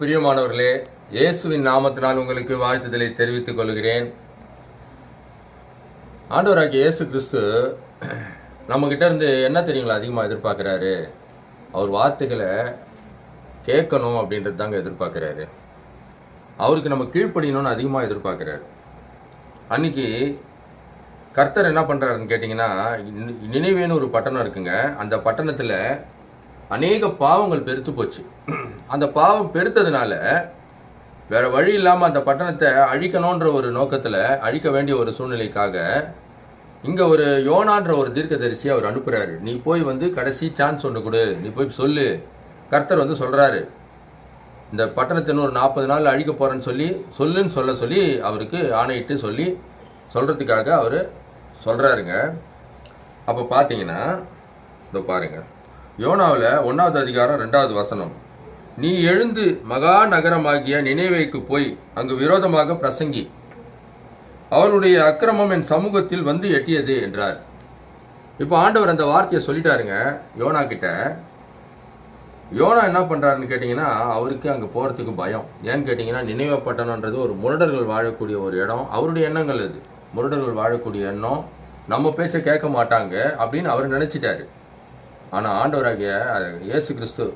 பிரியமானவர்களே இயேசுவின் நாமத்தினால் உங்களுக்கு வாழ்த்துதலை தெரிவித்துக் கொள்கிறேன். ஆண்டவராகிய இயேசு கிறிஸ்து நம்மக்கிட்ட இருந்து என்ன தெரியுங்களா அதிகமாக எதிர்பார்க்குறாரு? அவர் வார்த்தைகளை கேட்கணும் அப்படின்றது தாங்க எதிர்பார்க்குறாரு. அவருக்கு நம்ம கீழ்ப்படியணும்னு அதிகமாக எதிர்பார்க்குறாரு. அன்னைக்கு கர்த்தர் என்ன பண்ணுறாருன்னு கேட்டிங்கன்னா நினைவேன்னு ஒரு பட்டணம் இருக்குங்க. அந்த பட்டணத்தில் அநேக பாவங்கள் பெருத்து போச்சு. அந்த பாவம் பெருத்ததுனால வேற வழி இல்லாமல் அந்த பட்டணத்தை அழிக்கணுன்ற ஒரு நோக்கத்தில் அழிக்க வேண்டிய ஒரு சூழ்நிலைக்காக இங்கே ஒரு யோனான்ற ஒரு தீர்க்கதரிசி அவர் அனுப்புகிறாரு நீ போய் வந்து கடைசி சான்ஸ் ஒன்று கொடு. நீ போய் சொல்லு. கர்த்தர் வந்து சொல்கிறாரு இந்த பட்டணத்தை ஒரு நாற்பது நாள் அழிக்க போகிறேன்னு சொல்லி சொல்லுன்னு சொல்ல சொல்லி அவருக்கு ஆணையிட்டு சொல்லி சொல்கிறதுக்காக அவர் சொல்கிறாருங்க அப்போ பார்த்தீங்கன்னா இதோ பாருங்கள் யோனாவில் ஒன்றாவது அதிகாரம் ரெண்டாவது வசனம். நீ எழுந்து மகா நகரமாகிய நினைவைக்கு போய் அங்கு விரோதமாக பிரசங்கி. அவருடைய அக்கிரமம் என் சமூகத்தில் வந்து எட்டியது என்றார். இப்போ ஆண்டவர் அந்த வார்த்தையை சொல்லிட்டாருங்க யோனா கிட்ட. யோனா என்ன பண்ணுறாருன்னு கேட்டிங்கன்னா அவருக்கு அங்கே போகிறதுக்கு பயம். ஏன்னு கேட்டிங்கன்னா நினைவு ஒரு முரடர்கள் வாழக்கூடிய ஒரு இடம். அவருடைய எண்ணங்கள் அது. முரடர்கள் வாழக்கூடிய எண்ணம். நம்ம பேச்சை கேட்க மாட்டாங்க அப்படின்னு அவர் நினச்சிட்டாரு. ஆனால் ஆண்டவராகிய இயேசு கிறிஸ்து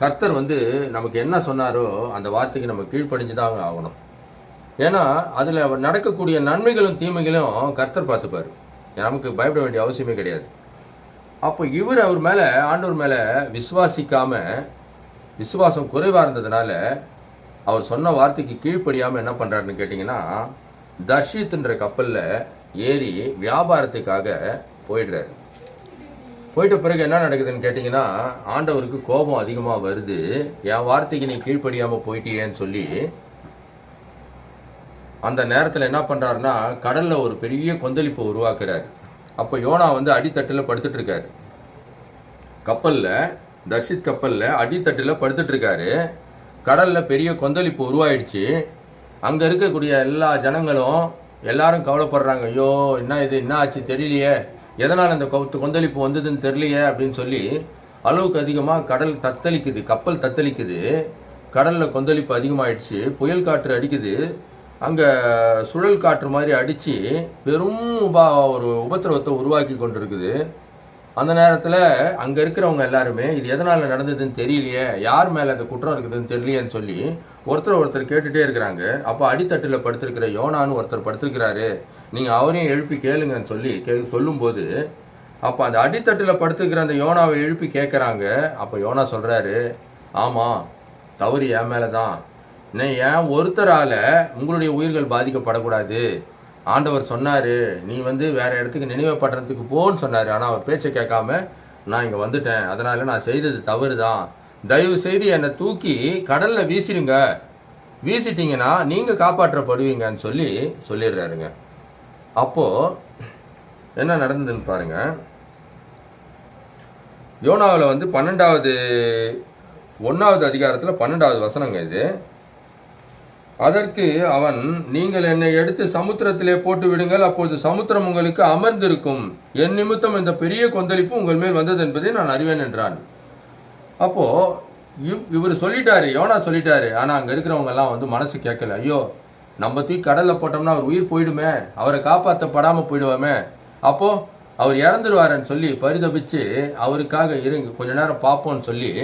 கர்த்தர் வந்து நமக்கு என்ன சொன்னாரோ அந்த வார்த்தைக்கு நம்ம கீழ்ப்படிஞ்சு தான் ஆகணும். ஏன்னா அதில் நடக்கக்கூடிய நன்மைகளும் தீமைகளும் கர்த்தர் பார்த்துப்பார். நமக்கு பயப்பட வேண்டிய அவசியமே கிடையாது. அப்போ இவர் அவர் மேலே ஆண்டவர் மேலே விசுவாசிக்காம விசுவாசம் குறைவாக இருந்ததுனால அவர் சொன்ன வார்த்தைக்கு கீழ்ப்படியாமல் என்ன பண்ணுறாருன்னு கேட்டிங்கன்னா தர்ஷித்ன்ற கப்பலில் ஏறி வியாபாரத்துக்காக போயிடுறாரு. போயிட்ட பிறகு என்ன நடக்குதுன்னு கேட்டிங்கன்னா ஆண்டவருக்கு கோபம் அதிகமாக வருது. என் வார்த்தைக்கு நீ கீழ்ப்படியாமல் போயிட்டியேன்னு சொல்லி அந்த நேரத்தில் என்ன பண்ணுறாருன்னா கடலில் ஒரு பெரிய கொந்தளிப்பை உருவாக்குறாரு. அப்போ யோனா வந்து அடித்தட்டில் படுத்துட்டு இருக்காரு கப்பலில் தர்ஷித் கப்பலில் அடித்தட்டில் படுத்துட்டு இருக்காரு கடலில் பெரிய கொந்தளிப்பு உருவாயிடுச்சு. அங்கே இருக்கக்கூடிய எல்லா ஜனங்களும் எல்லாரும் கவலைப்படுறாங்க. ஐயோ என்ன இது? என்ன ஆச்சு? தெரியலையே. எதனால் இந்த கொந்தளிப்பு வந்ததுன்னு தெரியலையே அப்படின்னு சொல்லி அளவுக்கு அதிகமாக கடல் தத்தளிக்குது கப்பல் தத்தளிக்குது. கடலில் கொந்தளிப்பு அதிகமாகிடுச்சு புயல் காற்று அடிக்குது. அங்கே சுழல் காற்று மாதிரி அடித்து பெரும் ஒரு உபத்திரவத்தை உருவாக்கி கொண்டிருக்குது. அந்த நேரத்தில் அங்கே இருக்கிறவங்க எல்லாருமே இது எதனால் நடந்ததுன்னு தெரியலையே யார் மேலே அந்த குற்றம் இருக்குதுன்னு தெரியலையேன்னு சொல்லி ஒருத்தர் ஒருத்தர் கேட்டுகிட்டே இருக்கிறாங்க. அப்போ அடித்தட்டில் படுத்திருக்கிற யோனான்னு ஒருத்தர் படுத்திருக்கிறாரு. நீங்கள் அவரையும் எழுப்பி கேளுங்கன்னு சொல்லி கே சொல்லும்போது அப்போ அந்த அடித்தட்டில் படுத்துக்கிற அந்த யோனாவை எழுப்பி கேட்குறாங்க அப்போ யோனா சொல்கிறாரு ஆமாம் தவறு என் மேலே தான் இன்னும் ஏன் ஒருத்தரால் உங்களுடைய உயிர்கள் பாதிக்கப்படக்கூடாது. ஆண்டவர் சொன்னார் நீ வந்து வேறு இடத்துக்கு நினைவு பட்டணத்துக்கு போன்னு சொன்னார். ஆனால் அவர் பேச்சை கேட்காம நான் இங்கே வந்துட்டேன். அதனால் நான் செய்தது தவறு தான் தயவு செய்து என்னை தூக்கி கடலில் வீசிடுங்க. வீசிட்டிங்கன்னா நீங்கள் காப்பாற்றப்படுவீங்கன்னு சொல்லி சொல்லிடுறாருங்க. அப்போது என்ன நடந்ததுன்னு பாருங்க. யோனாவில் வந்து பன்னெண்டாவது ஒன்றாவது அதிகாரத்தில் பன்னெண்டாவது வசனங்க இது. அதற்கு அவன் நீங்கள் என்னை எடுத்து சமுத்திரத்திலே போட்டு விடுங்கள் அப்போது சமுத்திரம் உங்களுக்கு அமர்ந்திருக்கும். என் நிமித்தம் இந்த பெரிய கொந்தளிப்பு உங்கள் மேல் வந்தது என்பதை நான் அறிவேன் என்றான். அப்போ இவ் இவர் சொல்லிட்டாரு யோனா சொல்லிட்டாரு. ஆனா அங்க இருக்கிறவங்க எல்லாம் வந்து மனசு கேட்கல. ஐயோ நம்ம தூக்கி கடல்ல போட்டோம்னா அவர் உயிர் போயிடுமே அவரை காப்பாற்றப்படாமல் போயிடுவோமே. அப்போ அவர் இறந்துருவாருன்னு சொல்லி பரிதபிச்சு அவருக்காக இருங்க கொஞ்ச நேரம் பார்ப்போம்னு சொல்லி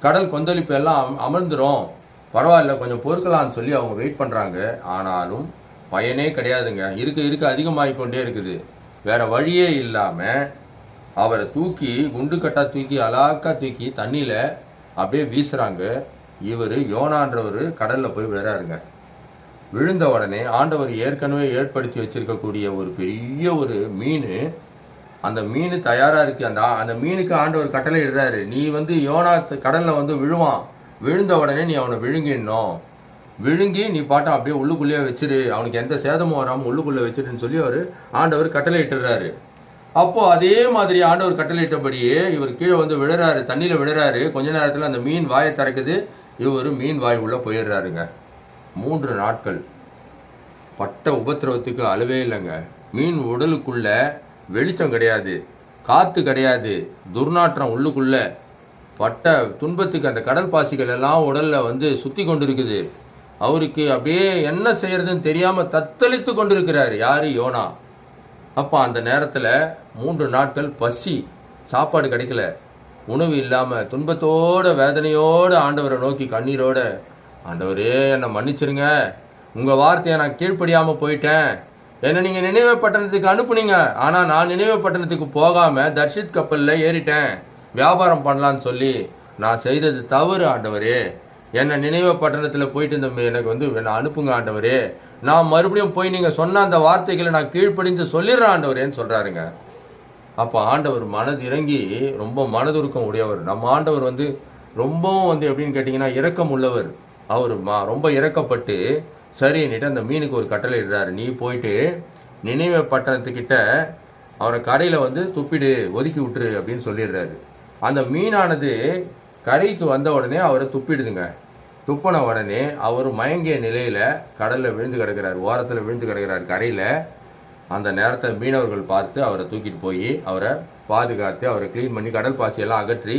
கடல் கொந்தளிப்பு எல்லாம் அம்- அமர்ந்துரும். பரவாயில்ல கொஞ்சம் பொறுக்கலாம்னு சொல்லி அவங்க வெயிட் பண்ணுறாங்க ஆனாலும் பயனே கிடையாதுங்க. இருக்க இருக்க அதிகமாகி கொண்டே இருக்குது. வேற வழியே இல்லாமல் அவரை தூக்கி குண்டு கட்டாக தூக்கி அலாக்கா தூக்கி தண்ணியில் அப்படியே வீசுகிறாங்க இவர் யோனான்றவர் கடலில் போய் விழுறாருங்க விழுந்த உடனே ஆண்டவர் ஏற்கனவே ஏற்படுத்தி வச்சிருக்கக்கூடிய ஒரு பெரிய ஒரு மீன் அந்த மீன் தயாராக இருக்குது அந்த அந்த மீனுக்கு ஆண்டவர் கட்டளை இடுறாரு. நீ வந்து யோனா த- வந்து விழுவான். விழுந்த உடனே நீ அவனை விழுங்கிடணும். விழுங்கி நீ பாட்டம் அப்படியே உள்ளுக்குள்ளேயே வச்சிரு. அவனுக்கு எந்த சேதமும் வராமல் உள்ளுக்குள்ளே வச்சிருன்னு சொல்லி அவர் ஆண்டவர் கட்டளை இட்டுறாரு. அப்போது அதே மாதிரி ஆண்டவர் கட்டளையிட்டபடியே இவர் கீழே வந்து விழுறாரு. தண்ணியில் விழுறாரு. கொஞ்ச நேரத்தில் அந்த மீன் வாயை திறக்குது. இவர் மீன் வாய் உள்ளே போயிடுறாருங்க. மூன்று நாட்கள். பட்ட உபத்திரவத்துக்கு அளவே இல்லைங்க. மீன் உடலுக்குள்ள வெளிச்சம் கிடையாது. காற்று கிடையாது. துர்நாற்றம் உள்ளுக்குள்ளே. பட்ட துன்பத்துக்கு அந்த கடல் பாசிகள் எல்லாம் உடலில் வந்து சுற்றி கொண்டிருக்குது. அவருக்கு அப்படியே என்ன செய்யறதுன்னு தெரியாமல் தத்தளித்து கொண்டிருக்கிறார் யார்? யோனா. அப்போ அந்த நேரத்தில் மூன்று நாட்கள் பசி சாப்பாடு கிடைக்கல. உணவு இல்லாமல் துன்பத்தோட வேதனையோடு ஆண்டவரை நோக்கி கண்ணீரோட ஆண்டவரே என்னை மன்னிச்சிருங்க. உங்கள் வார்த்தையை நான் கீழ்ப்படியாமல் போயிட்டேன். என்னை நீங்கள் நினைவு பட்டணத்துக்கு அனுப்புனீங்க. ஆனால் நான் நினைவு பட்டணத்துக்கு போகாமல் தர்ஷித் கப்பலில் ஏறிட்டேன். வியாபாரம் பண்ணலான்னு சொல்லி நான் செய்தது தவறு ஆண்டவரே. என்னை நினைவு பட்டணத்தில் போயிட்டு இந்த எனக்கு வந்து என்னை அனுப்புங்க ஆண்டவரே. நான் மறுபடியும் போய் நீங்கள் சொன்ன அந்த வார்த்தைகளை நான் கீழ்ப்படிந்து சொல்லிடுறேன் ஆண்டவரேன்னு சொல்கிறாருங்க அப்போ ஆண்டவர் மனது இறங்கி ரொம்ப மனதுருக்கம் உடையவர். நம்ம ஆண்டவர் வந்து ரொம்பவும் வந்து எப்படின்னு கேட்டிங்கன்னா இரக்கம் உள்ளவர். அவர் மா ரொம்ப இறக்கப்பட்டு சரின்னுட்டு அந்த மீனுக்கு ஒரு கட்டளை இடுறாரு. நீ போயிட்டு நினைவு பட்டணத்துக்கிட்ட அவரை கரையில் வந்து துப்பிடு ஒதுக்கி விட்டுரு அப்படின்னு சொல்லிடுறாரு. அந்த மீனானது கரைக்கு வந்த உடனே அவரை துப்பிடுதுங்க. துப்பின உடனே அவர் மயங்கிய நிலையில் கடலில் விழுந்து கிடக்கிறார் ஓரத்தில் விழுந்து கிடக்கிறார் கரையில். அந்த நேரத்தை மீனவர்கள் பார்த்து அவரை தூக்கிட்டு போய் அவரை பாதுகாத்து அவரை க்ளீன் பண்ணி கடல் பாசியெல்லாம் அகற்றி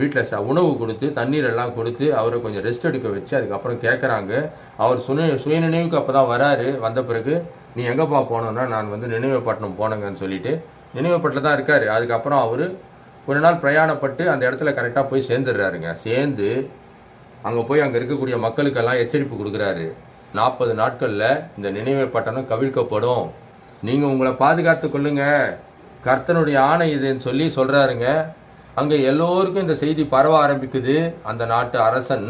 வீட்டில் ச உணவு கொடுத்து தண்ணீர் எல்லாம் கொடுத்து அவரை கொஞ்சம் ரெஸ்ட் எடுக்க வச்சு அதுக்கப்புறம் கேட்குறாங்க அவர் சுய சுய நினைவுக்கு அப்போ தான் வராரு. வந்த பிறகு நீ எங்கேப்பா போனோன்னா நான் வந்து நினைவுப்பட்டினம் போனேங்கன்னு சொல்லிட்டு நினைவுப்பட்டில் தான் இருக்கார். அதுக்கப்புறம் அவர் ஒரு நாள் பிரயாணப்பட்டு அந்த இடத்துல கரெக்டாக போய் சேர்ந்துடுறாருங்க. சேர்ந்து அங்கே போய் அங்கே இருக்கக்கூடிய மக்களுக்கெல்லாம் எச்சரிப்பு கொடுக்குறாரு. நாற்பது நாட்களில் இந்த நினைவு பட்டணம் கவிழ்க்கப்படும். நீங்கள் உங்களை பாதுகாத்து கொள்ளுங்க. கர்த்தனுடைய ஆணை இதுன்னு சொல்லி சொல்கிறாருங்க அங்கே எல்லோருக்கும் இந்த செய்தி பரவ ஆரம்பிக்குது. அந்த நாட்டு அரசன்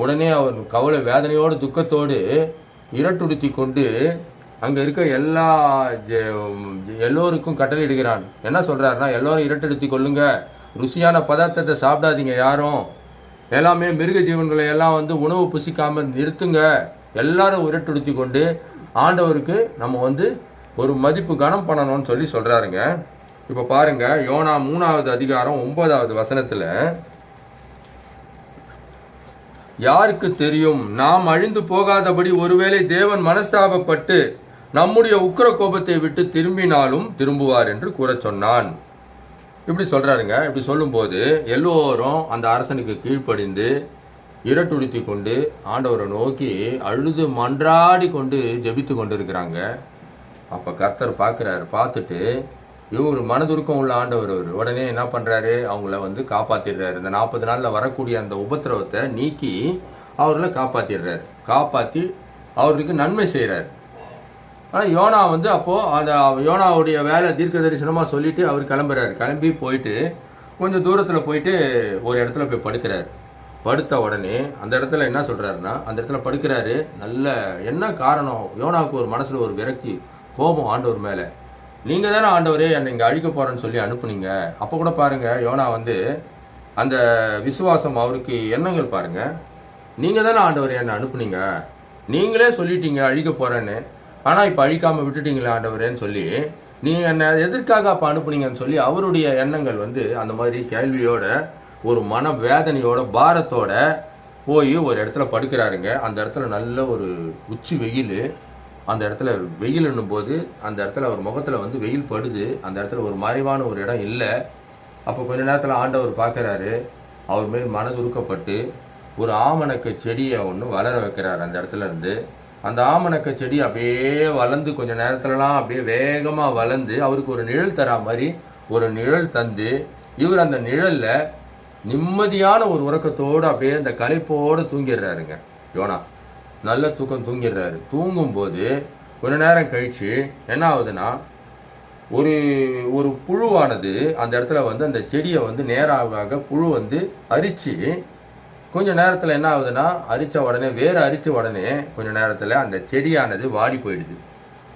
உடனே அவர் கவலை வேதனையோடு துக்கத்தோடு இரட்டுடுத்தி கொண்டு அங்கே இருக்க எல்லா எல்லோருக்கும் கட்டளையிடுகிறான் என்ன சொல்கிறாருன்னா எல்லோரும் இரட்டெடுத்து கொள்ளுங்க. ருசியான பதார்த்தத்தை சாப்பிடாதீங்க யாரும். எல்லாமே மிருக ஜீவன்களை எல்லாம் வந்து உணவு புசிக்காம நிறுத்துங்க. எல்லாரும் உரட்டுடுத்தி கொண்டு ஆண்டவருக்கு நம்ம வந்து ஒரு மதிப்பு கனம் பண்ணணும்னு சொல்லி சொல்றாருங்க. இப்போ பாருங்க யோனா மூணாவது அதிகாரம் ஒன்பதாவது வசனத்துல யாருக்கு தெரியும் நாம் அழிந்து போகாதபடி ஒருவேளை தேவன் மனஸ்தாபப்பட்டு நம்முடைய உக்கிர கோபத்தை விட்டு திரும்பினாலும் திரும்புவார் என்று கூறச் சொன்னான். இப்படி சொல்கிறாருங்க இப்படி சொல்லும்போது எல்லோரும் அந்த அரசனுக்கு கீழ்ப்படிந்து இரட்டுடுத்தி கொண்டு ஆண்டவரை நோக்கி அழுது மன்றாடி கொண்டு ஜெபித்து கொண்டு இருக்கிறாங்க அப்போ கர்த்தர் பார்க்குறாரு. பார்த்துட்டு இவர் மனதுருக்கம் உள்ள ஆண்டவர் அவர் உடனே என்ன பண்ணுறாரு அவங்கள வந்து காப்பாற்றிடுறாரு இந்த நாற்பது நாளில் வரக்கூடிய அந்த உபத்திரவத்தை நீக்கி அவர்களை காப்பாற்றிடுறாரு காப்பாற்றி அவருக்கு நன்மை செய்கிறார் ஆனால் யோனா வந்து அப்போது அந்த யோனாவுடைய வேலை தீர்க்க தரிசனமாக சொல்லிவிட்டு அவர் கிளம்புறாரு. கிளம்பி போயிட்டு கொஞ்சம் தூரத்தில் போயிட்டு ஒரு இடத்துல போய் படுக்கிறார். படுத்த உடனே அந்த இடத்துல என்ன சொல்கிறாருன்னா அந்த இடத்துல படுக்கிறாரு. நல்ல என்ன காரணம்? யோனாவுக்கு ஒரு மனசில் ஒரு விரக்தி கோபம் ஆண்டவர் மேலே. நீங்கள் தானே ஆண்டவரே என்னை இங்கே அழிக்க போகிறேன்னு சொல்லி அனுப்புனீங்க. அப்போ கூட பாருங்கள் யோனா வந்து அந்த விசுவாசம் அவருக்கு எண்ணங்கள் பாருங்கள் நீங்கள் தானே ஆண்டவர் என்னை அனுப்புனீங்க. நீங்களே சொல்லிட்டீங்க அழிக்க போகிறேன்னு ஆனால் இப்போ அழிக்காமல் விட்டுட்டீங்களே ஆண்டவரேன்னு சொல்லி நீங்கள் என்னை எதற்காக அப்போ அனுப்புனீங்கன்னு சொல்லி அவருடைய எண்ணங்கள் வந்து அந்த மாதிரி கேள்வியோட ஒரு மன வேதனையோட பாரத்தோட போய் ஒரு இடத்துல படுக்கிறாருங்க. அந்த இடத்துல நல்ல ஒரு உச்சி வெயில். அந்த இடத்துல வெயில் போது அந்த இடத்துல அவர் முகத்தில் வந்து வெயில் படுது. அந்த இடத்துல ஒரு மறைவான ஒரு இடம் இல்லை. அப்போ கொஞ்ச நேரத்தில் ஆண்டவர் பார்க்குறாரு அவர் மேல் மனதுருக்கப்பட்டு ஒரு ஆமணக்கு செடியை ஒன்று வளர வைக்கிறார் அந்த இடத்துல இருந்து. அந்த ஆமணக்க செடி அப்படியே வளர்ந்து கொஞ்சம் நேரத்துலலாம் அப்படியே வேகமாக வளர்ந்து அவருக்கு ஒரு நிழல் தரா மாதிரி ஒரு நிழல் தந்து இவர் அந்த நிழலில் நிம்மதியான ஒரு உறக்கத்தோடு அப்படியே அந்த களைப்போடு தூங்கிடுறாருங்க. யோனா நல்ல தூக்கம் தூங்கிடுறாரு. தூங்கும்போது கொஞ்ச நேரம் கழிச்சு என்ன ஆகுதுன்னா ஒரு ஒரு புழுவானது அந்த இடத்துல வந்து அந்த செடியை வந்து நேராக புழு வந்து அரிச்சு கொஞ்ச நேரத்தில் என்ன ஆகுதுன்னா அரித்த உடனே வேறு அரிச்ச உடனே கொஞ்ச நேரத்தில் அந்த செடியானது வாடி போயிடுது.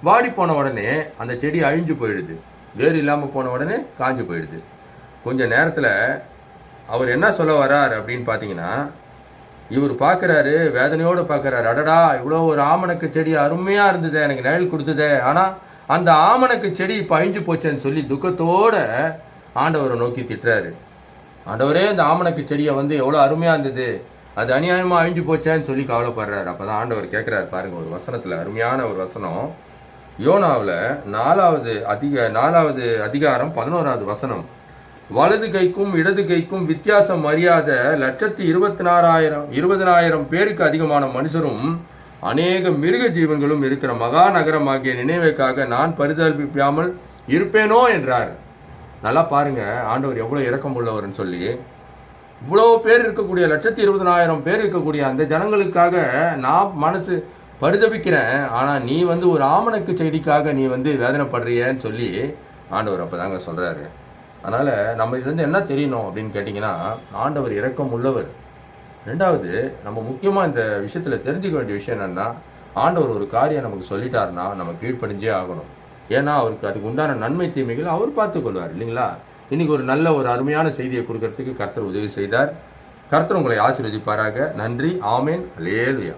வாடி போன உடனே அந்த செடி அழிஞ்சு போயிடுது. வேறு இல்லாமல் போன உடனே காஞ்சு போயிடுது. கொஞ்சம் நேரத்தில் அவர் என்ன சொல்ல வரார் அப்படின்னு பார்த்தீங்கன்னா இவர் பார்க்குறாரு வேதனையோடு பார்க்குறாரு அடடா இவ்வளோ ஒரு ஆமணக்கு செடி அருமையாக இருந்ததே எனக்கு நிழல் கொடுத்ததே. ஆனால் அந்த ஆமணக்கு செடி இப்போ அழிஞ்சு போச்சேன்னு சொல்லி துக்கத்தோட ஆண்டவரை நோக்கி திட்டுறாரு. ஆண்டவரே இந்த ஆமணக்கு செடியை வந்து எவ்வளோ அருமையாக இருந்தது. அது அநியாயமாக அழிஞ்சு போச்சேன்னு சொல்லி கவலைப்படுறாரு. அப்போ தான் ஆண்டவர் கேட்குறாரு பாருங்கள் ஒரு வசனத்தில் அருமையான ஒரு வசனம். யோனாவில் நாலாவது அதிக நாலாவது அதிகாரம் பதினோராவது வசனம். வலது கைக்கும் இடது கைக்கும் வித்தியாசம் அறியாத லட்சத்தி இருபத்தி நாலாயிரம் இருபதனாயிரம் பேருக்கு அதிகமான மனுஷரும் அநேக மிருக ஜீவன்களும் இருக்கிற மகா நகரமாகிய நினைவுக்காக நான் பரிதல்பிக்காமல் இருப்பேனோ என்றார். நல்லா பாருங்க ஆண்டவர் எவ்வளவு இறக்கம் உள்ளவர்னு சொல்லி. இவ்வளோ பேர் இருக்கக்கூடிய லட்சத்தி இருபதனாயிரம் பேர் இருக்கக்கூடிய அந்த ஜனங்களுக்காக நான் மனசு பரிதபிக்கிறேன். ஆனால் நீ வந்து ஒரு ஆமணக்கு செய்திக்காக நீ வந்து வேதனைப்படுறியன்னு சொல்லி ஆண்டவர் அப்பதாங்க சொல்றாரு. அதனால நம்ம இதுலேருந்து என்ன தெரியணும் அப்படின்னு கேட்டிங்கன்னா ஆண்டவர் இறக்கம் உள்ளவர். ரெண்டாவது நம்ம முக்கியமாக இந்த விஷயத்தில் தெரிஞ்சுக்க வேண்டிய விஷயம் என்னன்னா ஆண்டவர் ஒரு காரியம் நமக்கு சொல்லிட்டாருன்னா நம்ம கீழ்ப்படிஞ்சே ஆகணும். ஏன்னா அவருக்கு அதுக்கு உண்டான நன்மை தீமைகள் அவர் பார்த்துக்கொள்வார் இல்லைங்களா? இன்னைக்கு ஒரு நல்ல ஒரு அருமையான செய்தியை கொடுக்கறதுக்கு கர்த்தர் உதவி செய்தார். கர்த்தர் உங்களை ஆசீர்வதிப்பாராக. நன்றி. ஆமேன். லேலுயா